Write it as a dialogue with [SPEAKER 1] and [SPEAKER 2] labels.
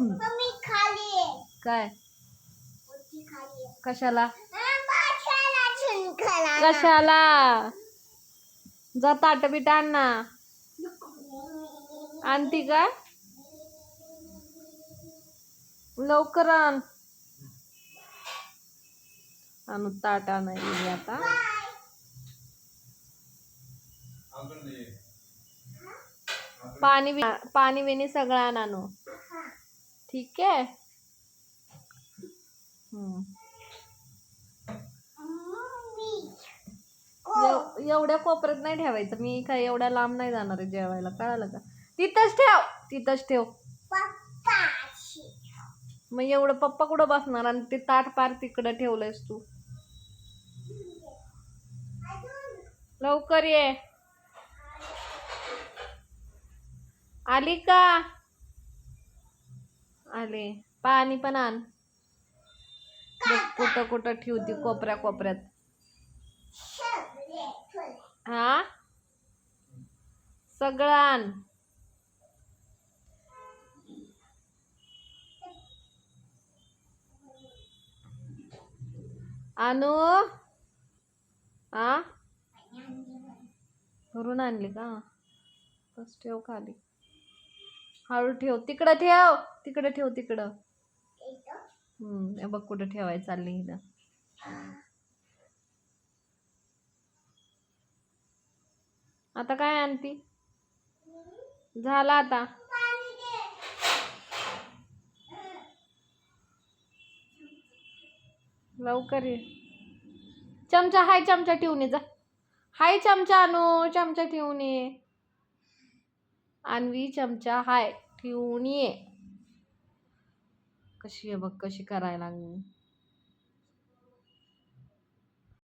[SPEAKER 1] Mummy खाली आहे.
[SPEAKER 2] काय?
[SPEAKER 1] मोठी खाली आहे.
[SPEAKER 2] कशाला?
[SPEAKER 1] हा,
[SPEAKER 2] कशाला? जा ताट बीट आण ना. आणती का? लवकर आण. आणू ताट आणायची आता. पाणी बी- पाणी बिणी सगळं आण आणू. ठीक आहे? हम्म. एवढ्या कोपऱ्यात नाही ठेवायचं. मी काय एवढ्या लांब नाही जाणार आहे जेवायला. कळालं का? तिथंच ठेव. तिथंच ठेव. मग एवढं पप्पा कुठं बसणार? आणि ते ताट पार तिकडं ठेवलंयस तू. लवकर ये. आली का? आले. पाणी पण आण. बघ कुठं कुठं ठेवती कोपऱ्या कोपऱ्यात. हा? सगळं आण. आणू आ? भरून आणली का? बस ठेव खाली. हळू ठेव. तिकडं ठेव. तिकडं ठेव तिकडं. हे बघ कुठं ठेवाय चालली इथं. आता काय आणती? झाला आता. लवकर ये. चमचा हाय चमचा ठेवून ये जा. हाय चमचा आणू चमचा ठेवून ये. आणवी चमचा हाय ठेवून ये. कशी आहे बघ कशी करायला लागली?